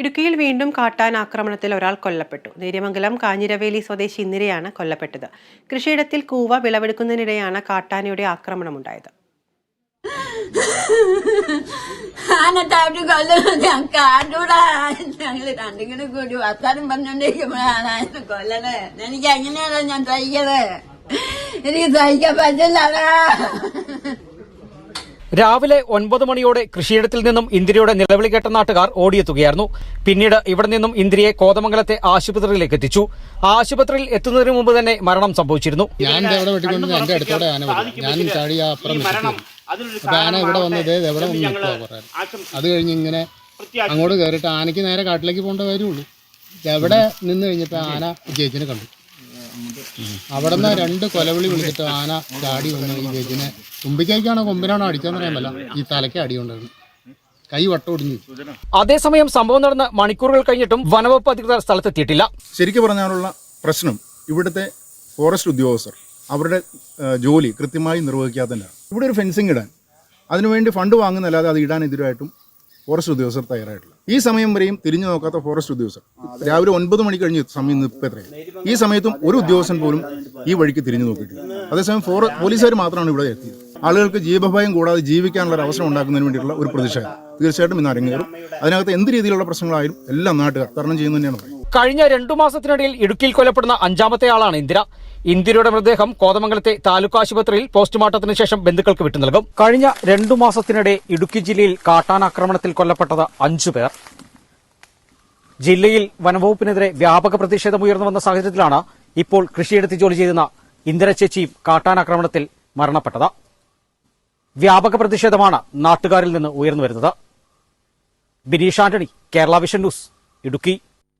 ഇടുക്കിയിൽ വീണ്ടും കാട്ടാൻ ആക്രമണത്തിൽ ഒരാൾ കൊല്ലപ്പെട്ടു. നേര്യമംഗലം കാഞ്ഞിരവേലി സ്വദേശി ഇന്ദിരയാണ് കൊല്ലപ്പെട്ടത്. കൃഷിയിടത്തിൽ കൂവ വിളവെടുക്കുന്നതിനിടെയാണ് കാട്ടാനയുടെ ആക്രമണമുണ്ടായത്. രണ്ടിങ്ങനെ കൂടി എനിക്ക് എങ്ങനെയാണ് ഞാൻ തയ്യത് എനിക്ക് തയ്ക്കാൻ പറ്റില്ലടാ. രാവിലെ ഒൻപത് മണിയോടെ കൃഷിയിടത്തിൽ നിന്നും ഇന്ദിരയുടെ നിലവിളി കേട്ട നാട്ടുകാർ ഓടിയെത്തുകയായിരുന്നു. പിന്നീട് ഇവിടെ നിന്നും ഇന്ദിരയെ കോതമംഗലത്തെ ആശുപത്രിയിലേക്ക് എത്തിച്ചു. ആശുപത്രിയിൽ എത്തുന്നതിന് മുമ്പ് തന്നെ മരണം സംഭവിച്ചിരുന്നു. ഞാൻ എന്റെ അടുത്തോടെ ആന ഞാൻ ചാടി ആ അപ്പുറം വെട്ടി അപ്പൊ ആന ഇവിടെ വന്നത് അത് കഴിഞ്ഞ് ഇങ്ങനെ അങ്ങോട്ട് കയറിയിട്ട് ആനയ്ക്ക് നേരെ കാട്ടിലേക്ക് പോകേണ്ട കാര്യമുള്ളൂ. എവിടെ നിന്ന് കഴിഞ്ഞിട്ട് ആന ജയിച്ചിനെ കണ്ടു. അവിടെ നിന്ന് രണ്ട് കൊലവിളി വിളിച്ചിട്ട് ആന ചാടി വന്ന് ഈ വെജിനെ തുമ്പിക്കൈക്കാണോ കൊമ്പിനാണോ അടിച്ചതെന്ന് അറിയാമല്ല ഈ തലയ്ക്ക് അടി കൊണ്ടായിരുന്നു കൈ വട്ടം ഒടിഞ്ഞു. അതേസമയം സംഭവം നടന്ന മണിക്കൂറുകൾ കഴിഞ്ഞിട്ടും വനവകുപ്പ് അധികൃതർ സ്ഥലത്തെത്തിയിട്ടില്ല. ശരിക്കും പറഞ്ഞാലുള്ള പ്രശ്നം ഇവിടുത്തെ ഫോറസ്റ്റ് ഉദ്യോഗസ്ഥർ അവരുടെ ജോലി കൃത്യമായി നിർവഹിക്കാത്തതിനാണ്. ഇവിടെ ഒരു ഫെൻസിങ് ഇടാൻ. അതിനുവേണ്ടി ഫണ്ട് വാങ്ങുന്നല്ലാതെ അത് ഇടാനെതിരായിട്ടും ഫോറസ്റ്റ് ഉദ്യോഗസ്ഥർ തയ്യാറായിട്ടില്ല ഈ സമയം വരെയും തിരിഞ്ഞു നോക്കാത്ത ഫോറസ്റ്റ് ഉദ്യോഗസ്ഥർ. രാവിലെ ഒൻപത് മണി കഴിഞ്ഞ് സമയം ഇപ്പം ഈ സമയത്തും ഒരു ഉദ്യോഗസ്ഥൻ പോലും ഈ വഴിക്ക് തിരിഞ്ഞു നോക്കിയിട്ടില്ല. അതേസമയം ഫോറ പോലീസുകാർ മാത്രമാണ് ഇവിടെ എത്തിയത്. ആളുകൾക്ക് ജീവഭയം കൂടാതെ ജീവിക്കാനുള്ള ഒരു അവസരം ഉണ്ടാക്കുന്നതിന് വേണ്ടിയിട്ടുള്ള ഒരു പ്രതിഷേധം. തീർച്ചയായിട്ടും ഇന്ന് അരങ്ങേറും. അതിനകത്ത് എന്ത് രീതിയിലുള്ള പ്രശ്നങ്ങളായാലും എല്ലാം നാട്ടുകാർ തരണം ചെയ്യുന്നു തന്നെയാണ് പറയുന്നത്. കഴിഞ്ഞ രണ്ടു മാസത്തിനിടയിൽ ഇടുക്കിയിൽ കൊല്ലപ്പെടുന്ന അഞ്ചാമത്തെ ആളാണ് ഇന്ദിര. ഇന്ദിരയുടെ മൃതദേഹം കോതമംഗലത്തെ താലൂക്ക് ആശുപത്രിയിൽ പോസ്റ്റ്മോർട്ടത്തിന് ശേഷം ബന്ധുക്കൾക്ക് വിട്ടു നൽകും. കഴിഞ്ഞ രണ്ടു മാസത്തിനിടെ ഇടുക്കി ജില്ലയിൽ കാട്ടാനാക്രമണത്തിൽ കൊല്ലപ്പെട്ടത് അഞ്ചു പേർ. ജില്ലയിൽ വനംവകുപ്പിനെതിരെ വ്യാപക പ്രതിഷേധം ഉയർന്നു വന്ന സാഹചര്യത്തിലാണ് ഇപ്പോൾ കൃഷിയെടുത്ത് ജോലി ചെയ്യുന്ന ഇന്ദിര ചേച്ചിയും കാട്ടാനാക്രമണത്തിൽ മരണപ്പെട്ടത്. വ്യാപക പ്രതിഷേധമാണ് നാട്ടുകാരിൽ നിന്ന് ഉയർന്നു വരുന്നത്. Bineesh Antony Kerala vision news Idukki.